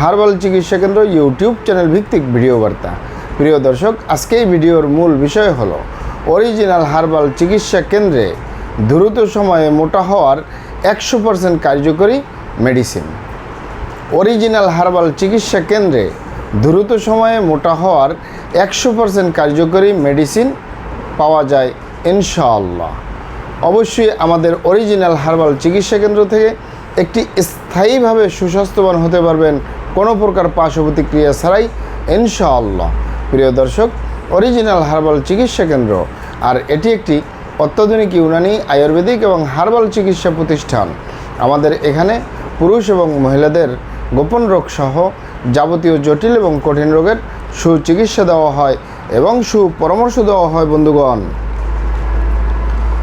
Herbal চিকিৎসা কেন্দ্র YouTube channel ভিত্তিক ভিডিও বার্তা। প্রিয় দর্শক, আজকে এই ভিডিওর মূল বিষয় হলো, অরিজিনাল হার্বাল চিকিৎসা কেন্দ্রে দ্রুত সময়ে মোটা হওয়ার একশো পার্সেন্ট কার্যকরী মেডিসিন। অরিজিনাল হার্বাল চিকিৎসা কেন্দ্রে দ্রুত সময়ে মোটা হওয়ার একশো পার্সেন্ট কার্যকরী মেডিসিন পাওয়া যায় ইনশাআল্লাহ। অবশ্যই আমাদের অরিজিনাল হার্বাল চিকিৎসা কেন্দ্র থেকে একটি স্থায়ীভাবে সুস্বাস্থ্যবান হতে পারবেন কোনো প্রকার পার্শ্ব প্রতিক্রিয়া ছাড়াই ইনশাআল্লাহ। প্রিয় দর্শক অরিজিনাল হার্বাল চিকিৎসা কেন্দ্র, আর এটি একটি অত্যাধুনিক ইউনানি আয়ুর্বেদিক এবং হার্বাল চিকিৎসা প্রতিষ্ঠান। আমাদের এখানে পুরুষ এবং মহিলাদের গোপন রোগ সহ যাবতীয় জটিল এবং কঠিন রোগের সুচিকিৎসা দেওয়া হয় এবং সুপরামর্শ দেওয়া হয় বন্ধুগণ।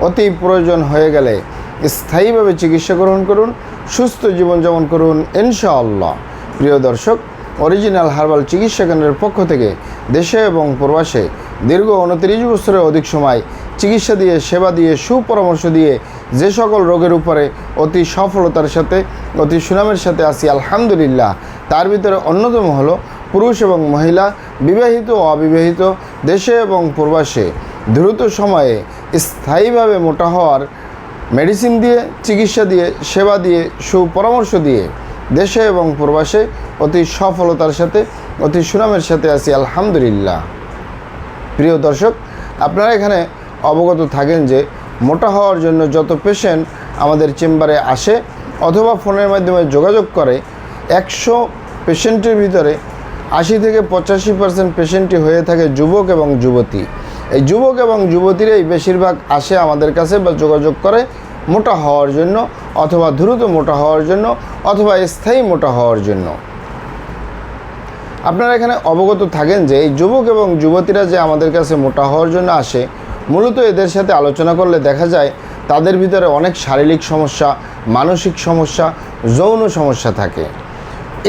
অতি প্রয়োজন হয়ে গেলে স্থায়ীভাবে চিকিৎসা গ্রহণ করুন, সুস্থ জীবনযাপন করুন, ইনশাআল্লাহ। প্রিয় দর্শক, অরিজিনাল হার্বাল চিকিৎসা কেন্দ্রের পক্ষ থেকে দেশে এবং প্রবাসে দীর্ঘ উনত্রিশ বছরের অধিক সময় চিকিৎসা দিয়ে, সেবা দিয়ে, সুপরামর্শ দিয়ে যে সকল রোগের উপরে অতি সফলতার সাথে, অতি সুনামের সাথে আসি আলহামদুলিল্লাহ। তার ভিতরে অন্যতম হলো পুরুষ এবং মহিলা, বিবাহিত ও অবিবাহিত, দেশে এবং প্রবাসে, দ্রুত সময়ে স্থায়ীভাবে মোটা হওয়ার মেডিসিন দিয়ে, চিকিৎসা দিয়ে, সেবা দিয়ে, সুপরামর্শ দিয়ে দেশে এবং প্রবাসে অতি সফলতার সাথে, অতি সুনামের সাথে আছি, আলহামদুলিল্লাহ। প্রিয় দর্শক, আপনারা এখানে অবগত থাকেন যে মোটা হওয়ার জন্য যত পেশেন্ট আমাদের চেম্বারে আসে অথবা ফোনের মাধ্যমে যোগাযোগ করে, একশো পেশেন্টের ভিতরে আশি থেকে পঁচাশি পার্সেন্ট পেশেন্টই হয়ে থাকে যুবক এবং যুবতী। এই যুবক এবং যুবতীরাই বেশিরভাগ আসে আমাদের কাছে বা যোগাযোগ করে মোটা হওয়ার জন্য অথবা দ্রুত মোটা হওয়ার জন্য অথবা স্থায়ী মোটা হওয়ার জন্য। আপনারা এখানে অবগত থাকেন যে এই যুবক এবং যুবতীরা যে আমাদের কাছে মোটা হওয়ার জন্য আসে, মূলত এদের সাথে আলোচনা করলে দেখা যায় তাদের ভিতরে অনেক শারীরিক সমস্যা, মানসিক সমস্যা, যৌন সমস্যা থাকে।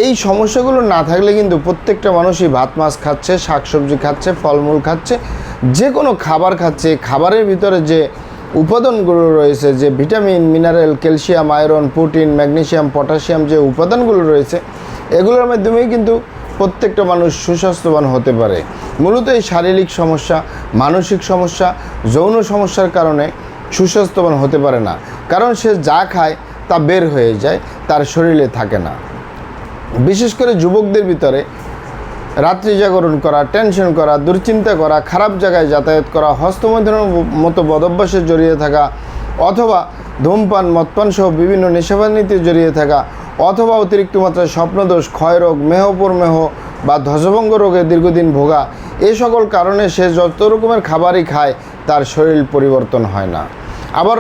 এই সমস্যাগুলো না থাকলে কিন্তু প্রত্যেকটা মানুষই ভাত, মাছ খাচ্ছে, শাকসবজি খাচ্ছে, ফলমূল খাচ্ছে যে কোনো খাবার খাচ্ছে। খাবারের ভিতরে যে উপাদানগুলো রয়েছে, যে vitamin, mineral, calcium, iron, protein, magnesium, potassium যে উপাদানগুলো রয়েছে, এগুলোর মাধ্যমেই কিন্তু প্রত্যেকটা মানুষ সুস্বাস্থ্যবান হতে পারে। মূলত এই শারীরিক সমস্যা, মানসিক সমস্যা, যৌন সমস্যার কারণে সুস্বাস্থ্যবান হতে পারে না। কারণ সে যা খায় তা বের হয়ে যায়, তার শরীরে থাকে না। বিশেষ করে যুবকদের ভিতরে রাত্রি জাগরণ করা টেনশন করা, দুশ্চিন্তা করা, খারাপ জায়গায় যাতায়াত করা, হস্তমৈথুনের মতো বদভ্যাসে জড়িয়ে থাকা, অথবা ধূমপান, মদপান সহ বিভিন্ন নেশাবানিতে জড়িয়ে থাকা, অথবা অতিরিক্ত মাত্রায় স্বপ্নদোষ, ক্ষয়রোগ মেহপুর মেহ বা ধ্বজভঙ্গ রোগে দীর্ঘদিন ভোগা, এ সকল কারণে সে যত রকমের খাবারই খায়, তার শরীর পরিবর্তন হয় না। আবার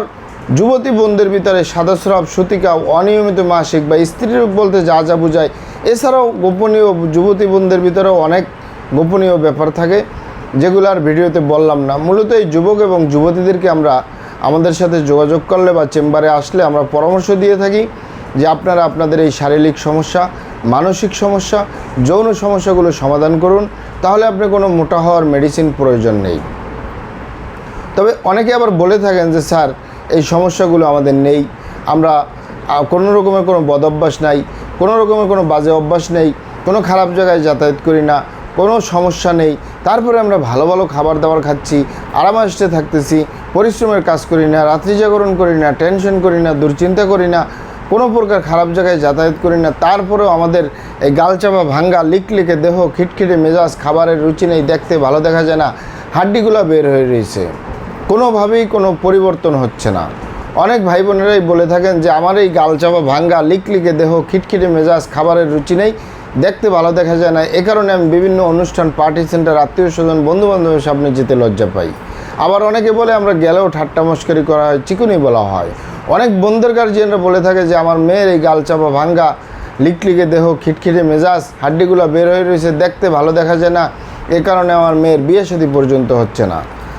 যুবতী বোনদের ভিতরে সাদাস্রাব, সুতিকা অনিয়মিত মাসিক বা স্ত্রী বলতে যা যা বোঝায়। এছাড়াও গোপনীয় যুবতী বোনদের ভিতরেও অনেক গোপনীয় ব্যাপার থাকে, যেগুলো আর ভিডিওতে বললাম না। মূলত এই যুবক এবং যুবতীদেরকে আমরা আমাদের সাথে যোগাযোগ করলে বা চেম্বারে আসলে আমরা পরামর্শ দিয়ে থাকি যে আপনারা আপনাদের এই শারীরিক সমস্যা, মানসিক সমস্যা, যৌন সমস্যাগুলো সমাধান করুন, তাহলে আপনি কোনো মোটা হওয়ার মেডিসিন প্রয়োজন নেই। তবে অনেকে আবার বলে থাকেন যে, স্যার এই সমস্যাগুলো আমাদের নেই। আমরা কোনো রকমের কোনো বদ অভ্যাস নাই, কোনো রকমের কোনো বাজে অভ্যাস নেই, কোনো খারাপ জায়গায় যাতায়াত করি না, কোনো সমস্যা নেই। তারপরে আমরা ভালো ভালো খাবার দাবার খাচ্ছি আরামাসে থাকতেছি, পরিশ্রমের কাজ করি না, রাত্রি জাগরণ করি না, টেনশন করি না, দুশ্চিন্তা করি না, কোনো প্রকার খারাপ জায়গায় যাতায়াত করি না। তারপরেও আমাদের এই গালচাপা ভাঙ্গা লিকলিকে দেহ, খিটখিটে মেজাজ, খাবারের রুচি নেই, দেখতে ভালো দেখা যায় না, হাড্ডিগুলো বের হয়ে রয়েছে। কোনোভাবেই কোনো পরিবর্তন হচ্ছে না। অনেক ভাই বোনেরাই বলে থাকেন যে, আমার এই গালচাপা ভাঙ্গা, লিকলিকে দেহ, খিটখিটে মেজাজ, খাবারের রুচি নেই, দেখতে ভালো দেখা যায় না। এ কারণে আমি বিভিন্ন অনুষ্ঠান, পার্টি সেন্টার, আত্মীয় স্বজন বন্ধু বান্ধবের সামনে যেতে লজ্জা পাই। আবার অনেকে বলে, আমরা গেলেও ঠাট্টা মস্করি করা হয়, চিকুনি বলা হয়। অনেক বন্ধুর গার্জিয়ানরা বলে থাকে যে, আমার মেয়ের এই গালচাপা ভাঙ্গা, লিকলিকে দেহ, খিটখিটে মেজাজ, হাড্ডিগুলো বের হয়ে রয়েছে, দেখতে ভালো দেখা যায় না। এ কারণে আমার মেয়ের বিয়ে শাদী পর্যন্ত হচ্ছে না।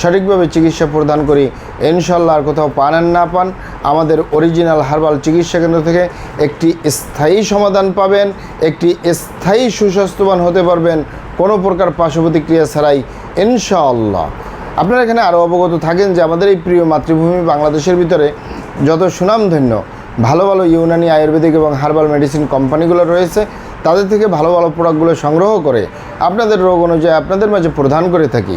সঠিকভাবে চিকিৎসা প্রদান করি। ইনশাল্লাহ আর কোথাও পান আর না পান, আমাদের অরিজিনাল হার্বাল চিকিৎসা কেন্দ্র থেকে একটি স্থায়ী সমাধান পাবেন, একটি স্থায়ী সুস্বাস্থ্যবান হতে পারবেন, কোনো প্রকার পার্শ্ব প্রতিক্রিয়া ছাড়াই, ইনশাআল্লাহ। আপনারা এখানে আরও অবগত থাকেন যে আমাদের এই প্রিয় মাতৃভূমি বাংলাদেশের ভিতরে যত সুনামধন্য, ভালো ভালো ইউনানি আয়ুর্বেদিক এবং হার্বাল মেডিসিন কোম্পানিগুলো রয়েছে, তাদের থেকে ভালো ভালো প্রোডাক্টগুলো সংগ্রহ করে আপনাদের রোগ অনুযায়ী আপনাদের মাঝে প্রদান করে থাকি।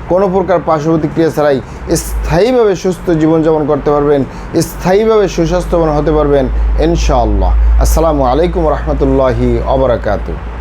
কোনো প্রকার পার্শ্ব প্রতিক্রিয়া ছাড়াই স্থায়ীভাবে সুস্থ জীবনযাপন করতে পারবেন, স্থায়ীভাবে সুস্বাস্থ্যবান হতে পারবেন, ইনশাআল্লাহ। আসসালামু আলাইকুম রহমতুল্লাহি অবরাকাতু